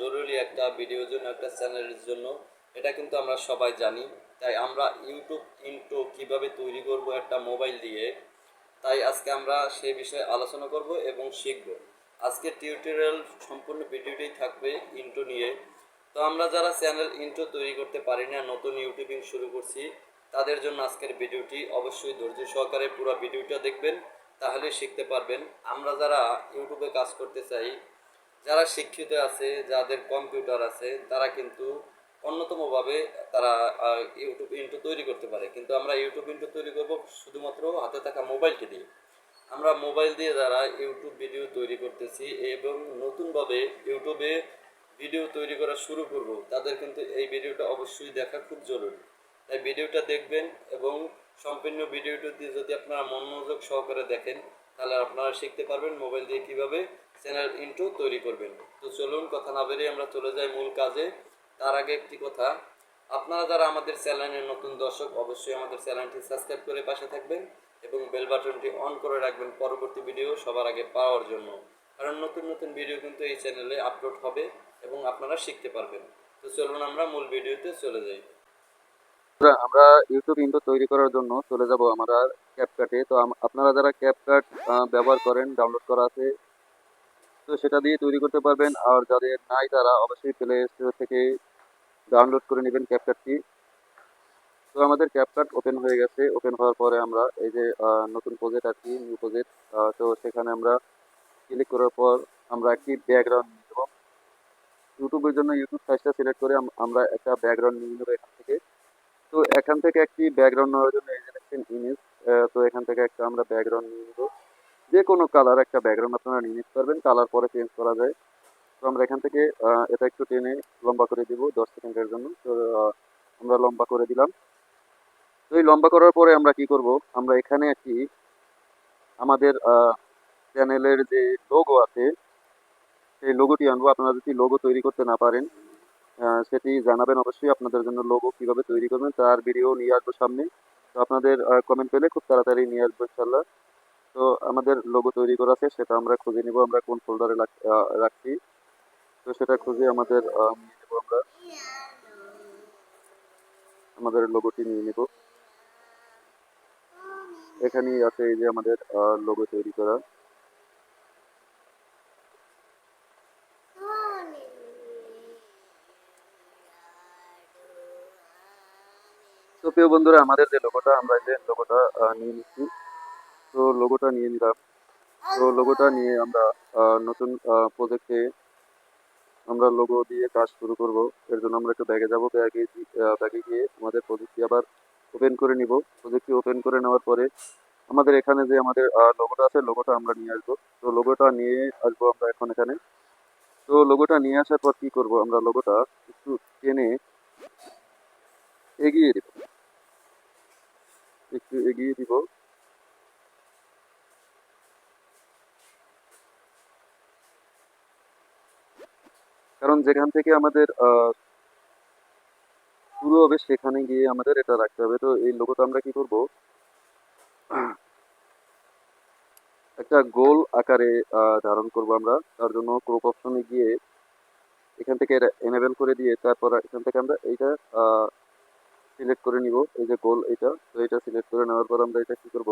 জরুরি একটা ভিডিওর জন্য, একটা চ্যানেলের জন্য। এটা কিন্তু আমরা সবাই জানি। তাই আমরা ইউটিউব ইন্ট্রো কীভাবে তৈরি করব একটা মোবাইল দিয়ে, তাই আজকে আমরা সেই বিষয়ে আলোচনা করব এবং শিখব। আজকে টিউটোরিয়াল সম্পূর্ণ ভিডিওটাই থাকবে ইন্ট্রো নিয়ে। তো আমরা যারা চ্যানেল ইন্ট্রো তৈরি করতে পারি না, নতুন ইউটিউবিং শুরু করছি, তাদের জন্য আজকের ভিডিওটি অবশ্যই ধৈর্য সহকারে পুরো ভিডিওটা দেখবেন, তাহলে শিখতে পারবেন। আমরা যারা ইউটিউবে কাজ করতে চাই যারা শিক্ষিত আছে, যাদের কম্পিউটার আছে, তারা কিন্তু অন্যতমভাবে তারা ইউটিউব ইন্টু তৈরি করতে পারে। কিন্তু আমরা ইউটিউব ইন্টু তৈরি করব শুধুমাত্র হাতে থাকা মোবাইলকে দিয়ে। আমরা মোবাইল দিয়ে যারা ইউটিউব ভিডিও তৈরি করতেছি এবং নতুনভাবে ইউটিউবে ভিডিও তৈরি করা শুরু করব, তাদের কিন্তু এই ভিডিওটা অবশ্যই দেখা খুব জরুরি। তাই ভিডিওটা দেখবেন এবং সম্পূর্ণ ভিডিওটি যদি আপনারা মনোযোগ সহকারে দেখেন, তাহলে আপনারা শিখতে পারবেন মোবাইল দিয়ে কীভাবে চ্যানেল ইন্ট্রো তৈরি করবেন। তো চলুন কথা না বেরিয়ে আমরা চলে যাই মূল কাজে। তার আগে একটি কথা, আপনারা যারা আমাদের চ্যানেলের নতুন দর্শক, অবশ্যই আমাদের চ্যানেলটি সাবস্ক্রাইব করে পাশে থাকবেন এবং বেল বাটনটি অন করে রাখবেন পরবর্তী ভিডিও সবার আগে পাওয়ার জন্য। কারণ নতুন নতুন ভিডিও কিন্তু এই চ্যানেলে আপলোড হবে এবং আপনারা শিখতে পারবেন। তো চলুন আমরা মূল ভিডিওতে চলে যাই। আমরা ইউটিউব ইন্ট্রো তৈরি করার জন্য চলে যাব আমরা ক্যাপকাটে তো আপনারা যারা ক্যাপকাট ব্যবহার করেন ডাউনলোড করা আছে তো সেটা দিয়ে তৈরি করতে পারবেন। আর যাদের নাই তারা অবশ্যই প্লে স্টোর থেকে ডাউনলোড করে নেবেন ক্যাপকাটটি তো আমাদের ক্যাপকাট ওপেন হয়ে গেছে। ওপেন হওয়ার পরে আমরা এই যে নতুন প্রজেক্ট আর কি নিউ প্রজেক্ট তো সেখানে আমরা ক্লিক করার পর আমরা একটি ব্যাকগ্রাউন্ড নিয়ে নেব। ইউটিউবের জন্য ইউটিউব সাইজটা সিলেক্ট করে আমরা একটা ব্যাকগ্রাউন্ড নিয়ে নেব এখান থেকে। তো এখান থেকে একটি ব্যাকগ্রাউন্ড নেওয়ার জন্য এই যে ইমেজ তো এখান থেকে একটা আমরা ব্যাকগ্রাউন্ড নিয়ে নেব। যে কোনো কালার একটা ব্যাকগ্রাউন্ড আপনারা নিয়ে নিতে পারবেন কালার পরে চেঞ্জ করা যায়। তো আমরা এখান থেকে এটা একটু টেনে লম্বা করে দিব দশ সেকেন্ডের জন্য। তো আমরা লম্বা করে দিলাম। তো এই লম্বা করার পরে আমরা কি করব? আমরা এখানে একটি আমাদের চ্যানেলের যে লোগো আছে, সেই লোগোটি আনব। আপনারা যদি লোগো তৈরি করতে না পারেন সেটি জানাবেন অবশ্যই আপনাদের জন্য লোগো কীভাবে তৈরি করবেন, তার ভিডিও নিয়ে আসব সামনে। তো আপনাদের কমেন্ট পেলে খুব তাড়াতাড়ি নিয়ে আসব ইনশাল্লাহ তো আমাদের লোগো তৈরি করা আছে, সেটা আমরা খুঁজে নিব, আমরা কোন ফোল্ডারে রাখছি। তো সেটা খুঁজে আমাদের নিয়ে নেব আমরা। আমাদের লোগোটি নিয়ে নেব। এখানেই আছে এই যে আমাদের লোগো তৈরি করা। তো প্রিয় বন্ধুরা, আমাদের যে লোগোটা আমরা যে লোগোটা নিয়ে নিচ্ছি। তো লোগোটা নিয়ে নিলাম। তো লোগোটা নিয়ে আমরা নতুন প্রজেক্টে আমরা লোগো দিয়ে কাজ শুরু করব। এর জন্য আমরা একটু ব্যাগে যাব ব্যাগে ব্যাগে গিয়ে আমাদের প্রজেক্টটি আবার ওপেন করে নিব। প্রজেক্টটি ওপেন করে নেওয়ার পরে আমাদের এখানে যে আমাদের লোগোটা আছে লোগোটা আমরা নিয়ে আসব। তো লোগোটা নিয়ে আসব আমরা এখন এখানে। তো লোগোটা নিয়ে আসার পর কি করব আমরা লোগোটা একটু টেনে এগিয়ে দিব। একটু এগিয়ে দিব। কারণ যেখান থেকে আমাদের শুরু হবে সেখানে গিয়ে আমাদের এটা রাখতে হবে। তো এই লোগোটা আমরা কি করব? একটা গোল আকারে ধারণ করব আমরা। তার জন্য ক্রপ অপশনে গিয়ে এখান থেকে এটা এনেবেল করে দিয়ে তারপর এখান থেকে আমরা এইটা সিলেক্ট করে নিব। এই যে গোল এটা তো এটা সিলেক্ট করে নেওয়ার পর আমরা এটা কি করব?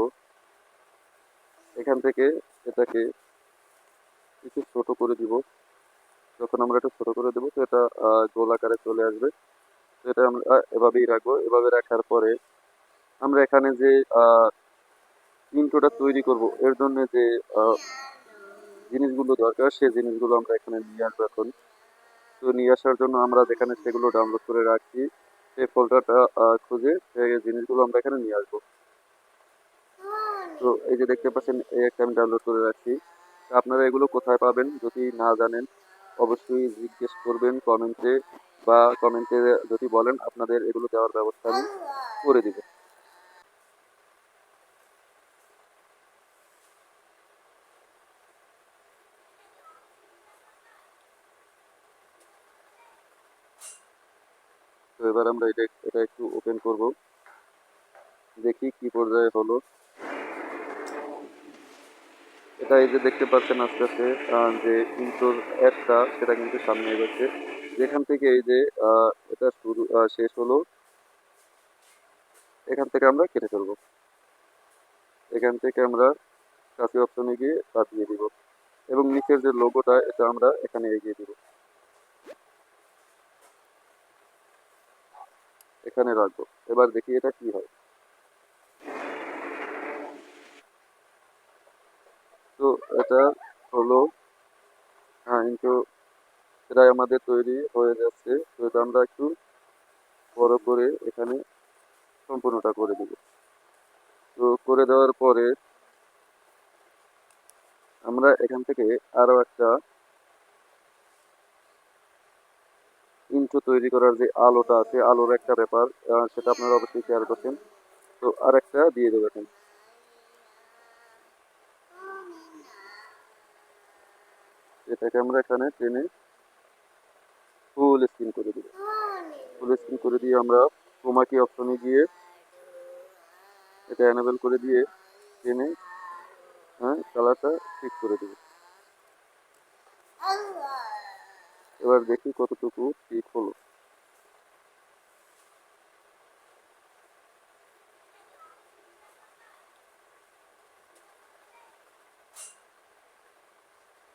এখান থেকে এটাকে একটু ছোট করে দিব। যখন আমরা এটা ছোট করে দেবো, তো এটা গোল আকারে চলে আসবে। তো এটা আমরা এভাবেই রাখব। এভাবে রাখার পরে আমরা এখানে যে ইন্ট্রোটা তৈরি করব, এর জন্য যে জিনিসগুলো দরকার সেই জিনিসগুলো আমরা এখানে নিয়ে আসব এখন। তো নিয়ে আসার জন্য আমরা যেখানে সেগুলো ডাউনলোড করে রাখছি, সেই ফোল্ডারটা খুঁজে সেই জিনিসগুলো আমরা এখানে নিয়ে আসব। তো এই যে দেখতে পাচ্ছেন, এই একটা আমি ডাউনলোড করে রাখছি। আপনারা এগুলো কোথায় পাবেন যদি না জানেন অবশ্যই জিজ্ঞেস করবেন কমেন্টে বা কমেন্টে যদি বলেন, আপনাদের এগুলো দেওয়ার ব্যবস্থা আমি করে দিব। তো এবার আমরা এটা এটা একটু ওপেন করব। দেখি কি পর্যায়ে হলো। এটা এই যে দেখতে পাচ্ছেন আস্তে আস্তে যে ইন্টোর অ্যাপটা, সেটা কিন্তু সামনে এগোচ্ছে। যেখান থেকে এই যে এটা শুরু শেষ হলো, এখান থেকে আমরা কেটে ফেলব। এখান থেকে আমরা কাছে অপশনে গিয়ে বাদ দিব। এবং নিচের যে লোগোটা এটা আমরা এখানে এগিয়ে দিব। এখানে রাখব। এবার দেখি এটা কি হয়। তো এটা হলো হ্যাঁ কিন্তু প্রায় আমাদের তৈরি হয়ে যাচ্ছে। তো এটা আমরা একটু বড় করে এখানে সম্পূর্ণটা করে দিব। তো করে দেওয়ার পরে আমরা এখান থেকে আরও একটা ইন্ট্রো তৈরি করার যে আলোটা আছে, আলোর একটা ব্যাপার সেটা আপনারা অবশ্যই খেয়াল করছেন তো আর একটা দিয়ে দেবো এটাকে আমরা এখানে টেনে ফুল স্ক্রিন করে দিব ফুল স্ক্রিন করে দিয়ে আমরা ক্রোমাকি অপশনে গিয়ে এটা এনেবল করে দিয়ে টেনে হ্যাঁ কালারটা ঠিক করে দেবো। এবার দেখি কতটুকু ঠিক হলো।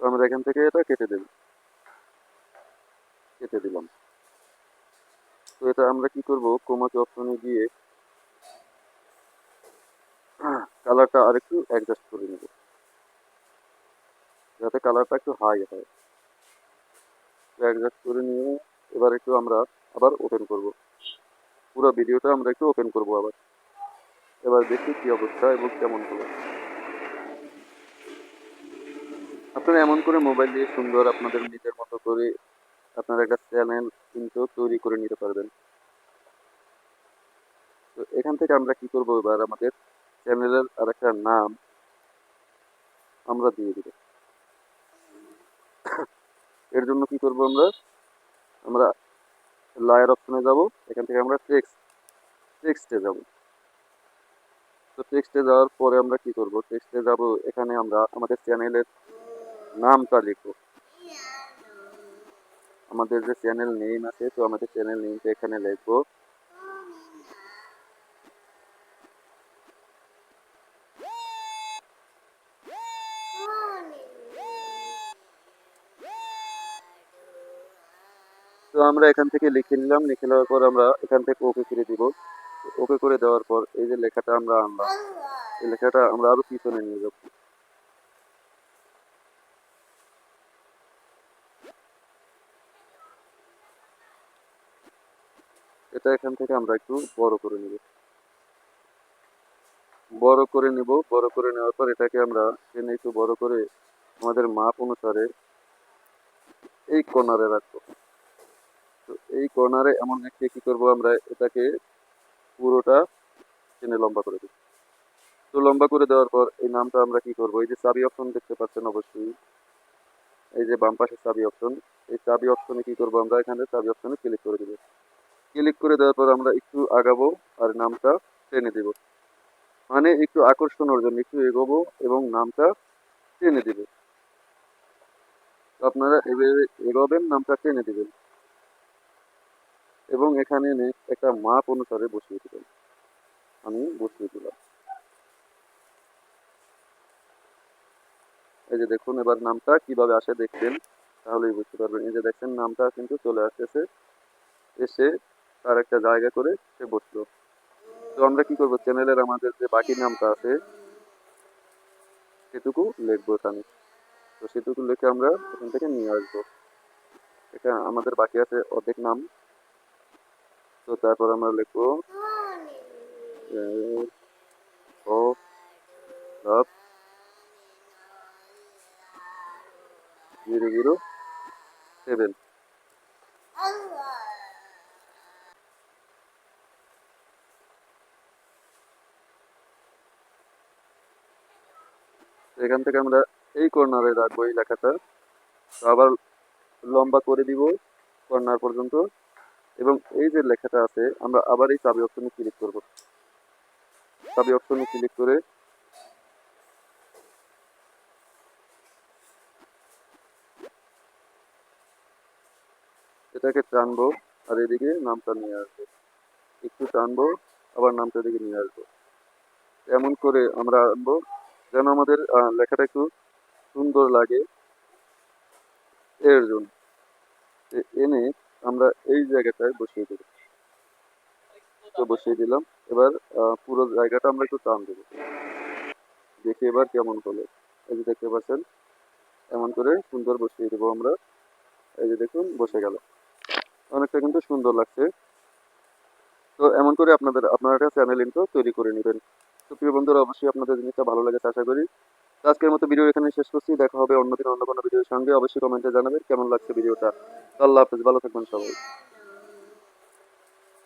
আমরা এখান থেকে এটা কেটে দেব। কেটে দিলাম। তো এটা আমরা কি করব? ক্রোমাকি অপশনে গিয়ে কালারটা আরেকটু অ্যাডজাস্ট করে নেব। যাতে কালারটা একটু হাই হয়। অ্যাডজাস্ট করে নিয়ে এবার একটু আমরা আবার ওপেন করব। পুরো ভিডিওটা আমরা একটু ওপেন করব আবার। এবার দেখি কি অবস্থা এবং কেমন হলো আপনারা এমন করে মোবাইল দিয়ে সুন্দর আপনাদের নিজের মতো করে আপনারা একটা চ্যানেল কিন্তু তৈরি করে নিতে পারবেন। তো এখান থেকে আমরা কি করব এবার? আমাদের চ্যানেলের আর একটা নাম আমরা দিয়ে দিব। এর জন্য কি করব আমরা? আমরা লায়ার অপশনে যাব। এখান থেকে আমরা টেক্সট টেক্সটে যাব। তো টেক্সটে যাওয়ার পরে আমরা কি করব? টেক্সটে যাব, এখানে আমরা আমাদের চ্যানেলের নামটা লিখব আমাদের যে চ্যানেল নেম আছে, তো আমাদের চ্যানেল নেমটা এখানে লিখব তো আমরা এখান থেকে লিখে নিলাম, লিখে নেওয়ার পর আমরা এখান থেকে ওকে করে দিব। ওকে করে দেওয়ার পর এই যে লেখাটা আমরা আনলাম, এই লেখাটা আমরা আরও পিছনে নিয়ে যাব। এটা এখান থেকে আমরা একটু বড় করে নিব। বড় করে নিব, বড় করে নেওয়ার পর এটাকে আমরা টেনে একটু বড় করে আমাদের মাপ অনুসারে এই কর্নারে রাখব। তো এই কর্নারে এমন একটা কি করব আমরা, এটাকে পুরোটা টেনে লম্বা করে দেব। তো লম্বা করে দেওয়ার পর এই নামটা আমরা কি করব, এই যে চাবি অপশন দেখতে পাচ্ছেন অবশ্যই। এই যে বাম পাশে চাবি অপশন এই চাবি অপশনে কি করব আমরা, এখানে চাবি অপশনে ক্লিক করে দেব। ক্লিক করে দেওয়ার পর আমরা একটু আগাবো আর নামটা টেনে দেব। মানে একটু আকর্ষণের জন্য একটু এগোবো এবং নামটা টেনে দেব। আপনারা এভাবে এগোবেন, নামটা টেনে দিবেন। এবং এখানে এনে একটা মাপ অনুসারে বসিয়ে দিবেন। আমি বসিয়ে দিলাম। এই যে দেখুন, এবার নামটা কীভাবে আসে দেখবেন, তাহলেই বুঝতে পারবেন। এই যে দেখছেন নামটা কিন্তু চলে আসতেছে। এসে তার একটা জায়গা করে সে বসল। তো আমরা কি করব? চ্যানেলের আমাদের যে বাকি নামটা আছে, সেটুকু লিখব এখানে। তো সেটুকু লিখে আমরা এখান থেকে নিয়ে আসব। এটা আমাদের বাকি আছে অর্ধেক নাম। তো তারপর আমরা লিখব ও লাভ জিরো জিরো, সেভেন। এখান থেকে আমরা এই কর্নারে রাখব এই লেখাটা। আবার লম্বা করে দিব কর্নার পর্যন্ত। এবং এই যে লেখাটা আছে, আমরা আবার এই চাবি অপশনে ক্লিক করব। চাবি অপশনে ক্লিক করে এটাকে টানবো আর এদিকে নামটা নিয়ে আসব। একটু টানবো, আবার নামটা এদিকে নিয়ে আসব। এমন করে আমরা আনব। যেন আমাদের লেখাটা একটু সুন্দর লাগে। এর জন্য এনে আমরা এই জায়গাটায় বসিয়ে দেবো। তো বসিয়ে দিলাম। এবার পুরো জায়গাটা আমরা একটু টান দেবো। দেখি এবার কেমন হলো। এই যে দেখতে পাচ্ছেন, এমন করে সুন্দর বসিয়ে দেবো আমরা। এই যে দেখুন, বসে গেল। অনেকটা কিন্তু সুন্দর লাগছে। তো এমন করে আপনাদের, আপনারা একটা চ্যানেল ইনটো তৈরি করে নেবেন। তো প্রিয় বন্ধুরা, অবশ্যই আপনাদের জিনিসটা ভালো লাগে আশা করি। আজকের মতো ভিডিও এখানে শেষ করছি। দেখা হবে অন্যদিন অন্য কোনো ভিডিওর সঙ্গে। অবশ্যই কমেন্টে জানাবেন কেমন লাগছে ভিডিওটা। আল্লাহ হাফেজ, ভালো থাকবেন সবাই।